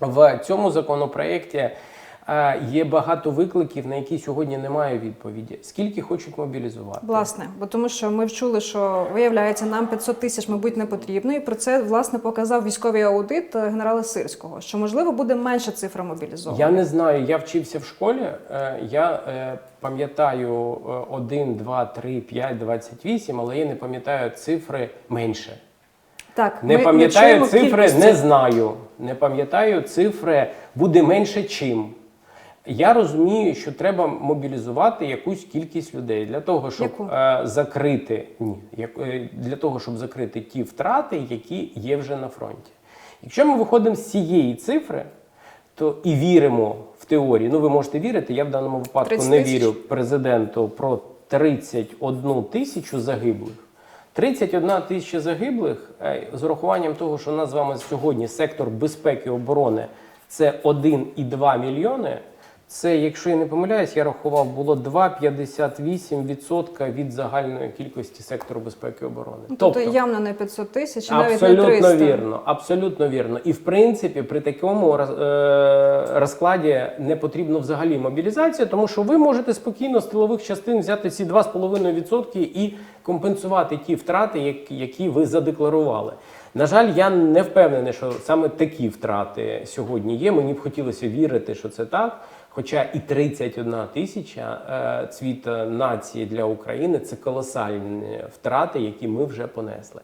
В цьому законопроєкті е, є багато викликів, на які сьогодні немає відповіді. Скільки хочуть мобілізувати? Власне, бо тому що ми вчули, що виявляється, нам 500 тисяч, мабуть, не потрібно, і про це власне показав військовий аудит е, генерала Сирського, що можливо буде менша цифра мобілізованих. Я не знаю, я вчився в школі. е, Я пам'ятаю е, 1, 2, 3, 5, 28, але я не пам'ятаю цифри менше. Так, Не ми- пам'ятаю чуємо цифри, кількість не знаю. Не пам'ятаю цифри, буде менше чим. Я розумію, що треба мобілізувати якусь кількість людей для того, щоб Яку? е, закрити ні, як, е, для того, щоб закрити ті втрати, які є вже на фронті. Якщо ми виходимо з цієї цифри, то і віримо в теорії. Ну, ви можете вірити, я в даному випадку 30 не вірю президенту про 31 тисячу загиблих. 31 тисяча загиблих е, з урахуванням того, що у нас з вами сьогодні сектор безпеки і оборони це 1,2 мільйони. Це, якщо я не помиляюсь, я рахував, було 2,58% від загальної кількості сектору безпеки і оборони. Ну, Тобто явно не 500 тисяч, навіть не Абсолютно 300. вірно, абсолютно вірно. І в принципі, при такому е, розкладі не потрібно взагалі мобілізація, тому що ви можете спокійно з тилових частин взяти ці 2,5% і компенсувати ті втрати, які- ви задекларували. На жаль, я не впевнений, що саме такі втрати сьогодні є. Мені б хотілося вірити, що це так. Хоча і 31 тисяча е, цвіта нації для України це колосальні втрати, які ми вже понесли.